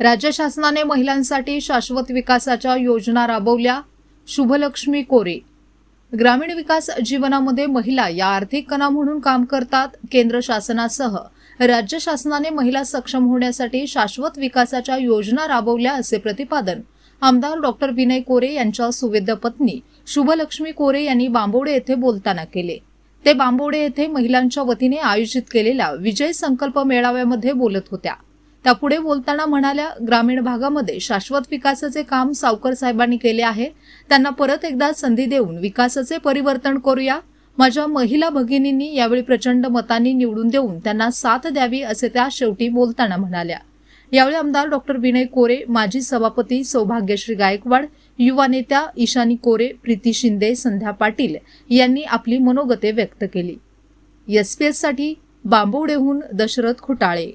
राज्य शासनाने महिलांसाठी शाश्वत विकासाच्या योजना राबवल्या. शुभलक्ष्मी कोरे. ग्रामीण विकास जीवनामध्ये महिला या आर्थिक कणा म्हणून काम करतात केंद्र शासनासह. राज्य शासनाने महिला सक्षम होण्यासाठी शाश्वत विकासाच्या योजना राबवल्या असे प्रतिपादन आमदार डॉक्टर विनय कोरे यांच्या सुवेद्य पत्नी शुभलक्ष्मी कोरे यांनी बांबोडे येथे बोलताना केले. ते बांबोडे येथे महिलांच्या वतीने आयोजित केलेल्या विजय संकल्प मेळाव्यामध्ये बोलत होत्या. त्यापुढे बोलताना म्हणाल्या ग्रामीण भागामध्ये शाश्वत विकासाचे काम सावकर साहेबांनी केले आहे. त्यांना परत एकदा संधी देऊन विकासाचे परिवर्तन करूया. माझ्या महिला भगिनींनी यावेळी प्रचंड मतांनी निवडून देऊन त्यांना साथ द्यावी असे त्या शेवटी बोलताना म्हणाल्या. यावेळी आमदार डॉक्टर विनय कोरे माजी सभापती सौभाग्यश्री गायकवाड युवा नेत्या ईशानी कोरे प्रीती शिंदे संध्या पाटील यांनी आपली मनोगते व्यक्त केली. यस पी एससाठी बांबवडेहून दशरथ खुटाळे.